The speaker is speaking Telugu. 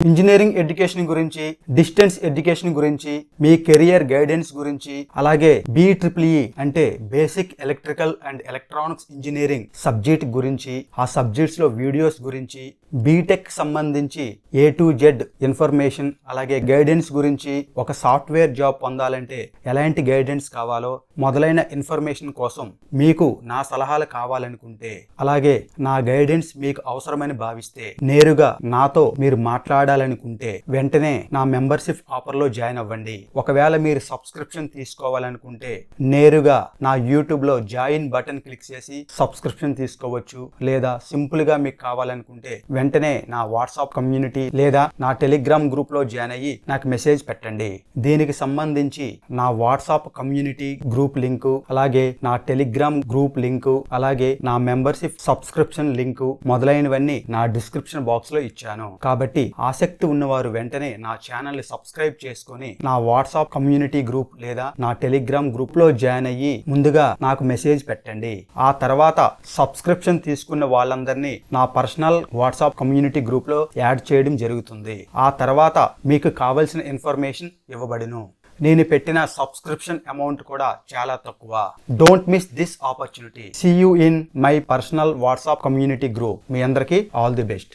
ఇంజనీరింగ్ ఎడ్యుకేషన్ గురించి డిస్టెన్స్ ఎడ్యుకేషన్ గురించి మీ కెరియర్ గైడెన్స్ గురించి అలాగే బి ట్రిపుల్ అంటే basic electrical and electronics engineering subject గురించి ఆ సబ్జెక్ట్స్లో వీడియోస్ గురించి బీటెక్ సంబంధించి ఏ టు జెడ్ ఇన్ఫర్మేషన్ అలాగే గైడెన్స్ గురించి ఒక సాఫ్ట్వేర్ జాబ్ పొందాలంటే ఎలాంటి గైడెన్స్ కావాలో మొదలైన ఇన్ఫర్మేషన్ కోసం మీకు నా సలహాలు కావాలనుకుంటే అలాగే నా గైడెన్స్ మీకు అవసరమని భావిస్తే నేరుగా నాతో మీరు మాట్లాడాలనుకుంటే వెంటనే నా మెంబర్షిప్ ఆఫర్లో జాయిన్ అవ్వండి. ఒకవేళ మీరు సబ్స్క్రిప్షన్ తీసుకోవాలనుకుంటే నేరుగా నా యూట్యూబ్లో జాయిన్ బటన్ క్లిక్ చేసి సబ్స్క్రిప్షన్ తీసుకోవచ్చు. లేదా సింపుల్గా మీకు కావాలనుకుంటే వెంటనే నా వాట్సాప్ కమ్యూనిటీ లేదా నా టెలిగ్రామ్ గ్రూప్లో జాయిన్ అయ్యి నాకు మెసేజ్ పెట్టండి. దీనికి సంబంధించి నా వాట్సాప్ కమ్యూనిటీ గ్రూప్ లింకు అలాగే నా టెలిగ్రామ్ గ్రూప్ లింకు అలాగే నా మెంబర్షిప్ సబ్స్క్రిప్షన్ లింకు మొదలైనవన్నీ నా డిస్క్రిప్షన్ బాక్స్లో ఇచ్చాను. కాబట్టి ఆసక్తి ఉన్నవారు వెంటనే నా ఛానల్ని సబ్స్క్రైబ్ చేసుకొని నా వాట్సాప్ కమ్యూనిటీ గ్రూప్ లేదా నా టెలిగ్రామ్ గ్రూప్లో జాయిన్ అయ్యి ముందుగా నాకు మెసేజ్ పెట్టండి. ఆ తర్వాత సబ్స్క్రిప్షన్ తీసుకున్న వాళ్ళందరినీ నా పర్సనల్ వాట్సాప్ కమ్యూనిటీ గ్రూప్లో యాడ్ చేయడం జరుగుతుంది. ఆ తర్వాత మీకు కావలసిన ఇన్ఫర్మేషన్ ఇవ్వబడును. నేను పెట్టిన సబ్స్క్రిప్షన్ అమౌంట్ కూడా చాలా తక్కువ. Don't miss this opportunity see you in my personal WhatsApp community group. మీ అందరికీ ఆల్ ది బెస్ట్.